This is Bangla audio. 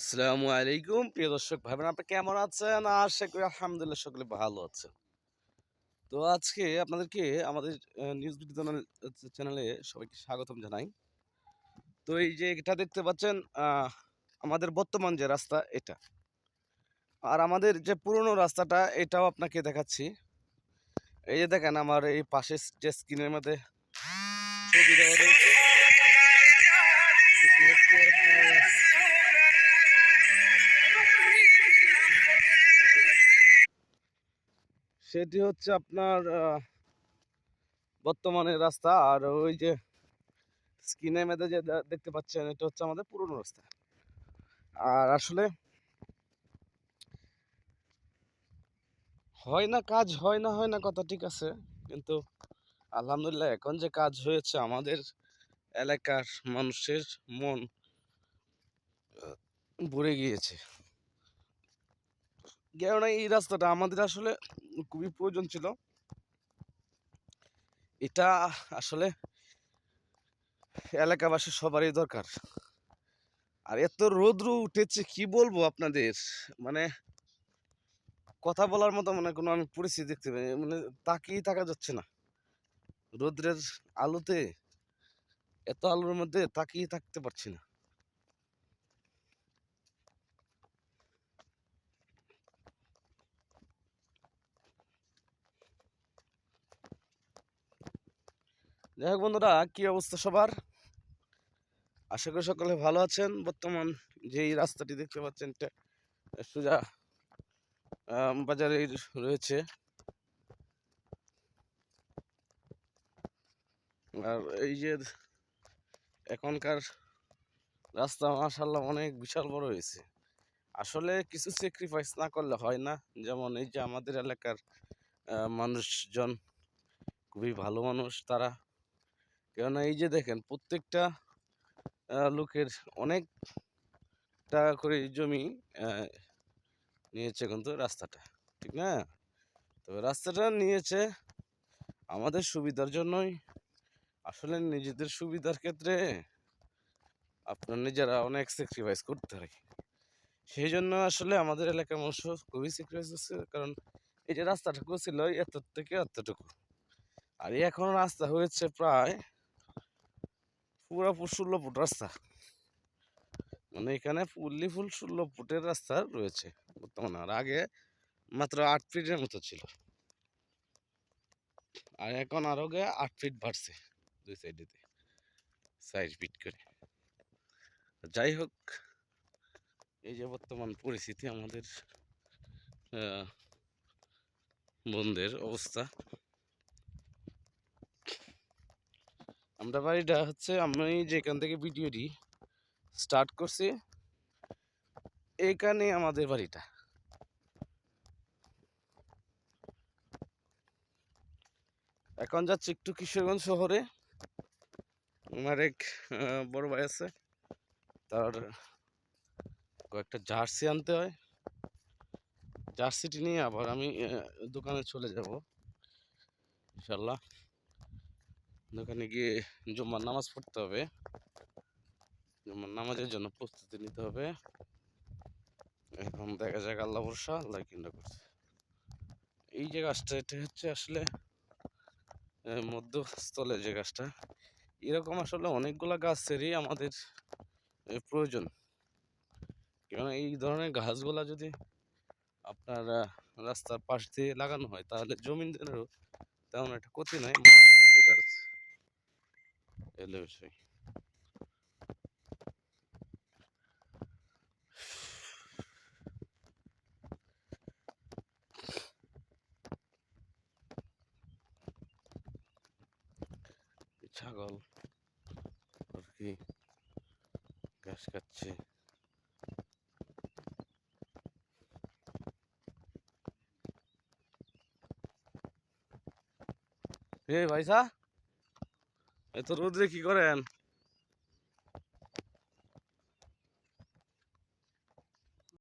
আসসালামু আলাইকুম। প্রিয় দর্শক ভাইবেন, আপনি কেমন আছেন? আশা করি আলহামদুলিল্লাহ সকলে ভালো আছেন। তো আজকে আপনাদেরকে আমাদের নিউজ ভিডিও চ্যানেলে সবাইকে স্বাগতম জানাই। তো এই যে এটা দেখতে পাচ্ছেন আমাদের বর্তমান যে রাস্তা এটা। আর আমাদের যে পুরনো রাস্তাটা, এটাও আপনাকে দেখাচ্ছি। এই যে দেখেন, আমার এই পাশে যে স্ক্রিনের মধ্যে ছবি দেওয়া সেটি হচ্ছে আপনার বর্তমানে রাস্তা। আর ওই যে স্ক্রিনের মধ্যে যে দেখতে পাচ্ছেন, এটা হচ্ছে আমাদের পুরনো রাস্তা। আর আসলে হয় না কাজ, হয় না হয় না কথা ঠিক আছে। কিন্তু আলহামদুলিল্লাহ এখন যে কাজ হয়েছে আমাদের এলাকার মানুষের মন ভরে গিয়েছে। কেননা এই রাস্তাটা আমাদের আসলে খুবই প্রয়োজন ছিল। এটা আসলে এলাকাবাসী সবারই দরকার। আর এত রৌদ্র উঠেছে, কি বলব আপনাদের? মানে কথা বলার মতো মানে কোনো আমি পরিস্থিতি দেখতে পাই মানে তাকিয়ে থাকা যাচ্ছে না। রৌদ্রের আলোতে, এত আলোর মধ্যে তাকিয়ে থাকতে পারছি না। যাই হোক বন্ধুরা, কি অবস্থা সবার? আশা করি সকলে ভালো আছেন। বর্তমান যে রাস্তাটি দেখতে পাচ্ছেন, এটা সোজা বাজারে রয়েছে। আর এই যে এখনকার রাস্তা মাশাল্লাহ অনেক বিশাল বড় হয়েছে। আসলে কিছু স্যাক্রিফাইস না করলে হয় না। যেমন এই যে আমাদের এলাকার মানুষজন খুবই ভালো মানুষ, তারা কেননা এই যে দেখেন প্রত্যেকটা লোকের অনেক টাকা করে জমি নিয়েছে কিন্তু রাস্তাটা, ঠিক না? তবে রাস্তাটা নিয়েছে আমাদের সুবিধার জন্যই। আসলে নিজেদের সুবিধার ক্ষেত্রে আপনার নিজেরা অনেক স্যাক্রিফাইস করতে হয়। সেই জন্য আসলে আমাদের এলাকার মানুষ খুবই স্যাক্রিফাইস করছে, কারণ এই যে রাস্তাটুকু ছিল এত থেকে এতটুকু। আর এখন রাস্তা হয়েছে প্রায় পুরা ষোলো ফুট রাস্তা। মানে এখানে ফুললি ফুল ষোলো ফুটের রাস্তা রয়েছে বর্তমানে। আর আগে মাত্র আট ফিটের মতো ছিল। আর এখন আরও গে আট ফিট বাড়ছে দুই সাইডেতে সাইড ফিট করে। যাই হোক, এই যে বর্তমান পরিস্থিতি আমাদের বন্ধের অবস্থা। আমরা বাড়িটা হচ্ছে আমি যেখান থেকে ভিডিওটি স্টার্ট করছি, এখানে আমাদের বাড়িটা। এখন যাচ্ছি একটু কিশোরগঞ্জ শহরে। আমার এক বড় ভাই আছে, তার কয়েকটা জার্সি আনতে হয়। জার্সিটি নিয়ে আবার আমি দোকানে চলে যাব, ইনশাল্লাহ। দোকানে গিয়ে জুম্মার নামাজ পড়তে হবে। জুম্মার নামাজের জন্য প্রস্তুতি নিতে হবে। এখন দেখা যাক আল্লাহ ভরসা, আল্লাহ কিনা করছে। এই যে গাছটা, এটা হচ্ছে আসলে মধ্যস্থলে যে গাছটা। এরকম আসলে অনেকগুলা গাছেরই আমাদের প্রয়োজন। কেন এই ধরনের গাছগুলা যদি আপনার রাস্তার পাশ দিয়ে লাগানো হয়, তাহলে জমিনদেরও তেমন একটা ক্ষতি নয় উপকার আছে। এলো বিষয় এই ছাগল আর কি ঘাস খাচ্ছে এ ভাইসা এত রোদ্রে কি করেন?